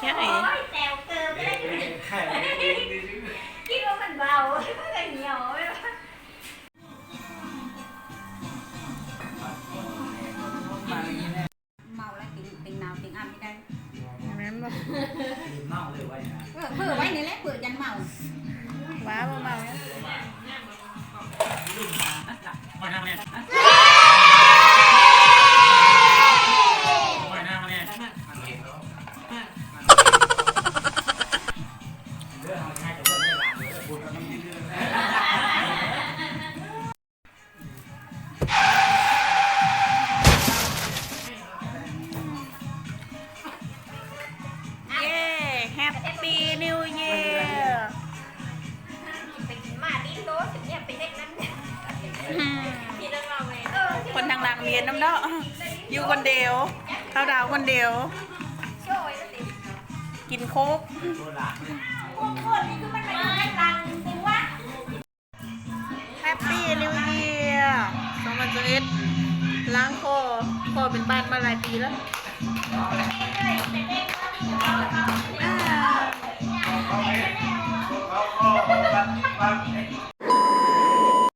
แค่ไหนโอ้ยแซวเกินไม่ได้คิดว่ามันเบาแต่เหนียวไม่าเมาแล้วติงติงนาวติงอันไม่ได้แม่นบ่เมาเลยไว้นะเออเผื่อไว้นี่แหละเผื่อยันเมาว้าบ่เมาเนี่ยมาทำเนี่ นิวเยียร์ไปกินมาดิ้นโดสถึงเนี่ยไปเด็กนั้นเนี่ยพี่ต้องเอาไว้เออคนทางหลังเรียนน้ำเนาะอยู่คนเดียวเข้าดาวคนเดียวโช่วยสิกินโค้กตัวหลานพวกคนนี่คือมันเป็นแค่รังจริงวะแฮปปี้นิวเยียร์2021ล้างคอคอเป็นบ้านมาหลายปีแล้ว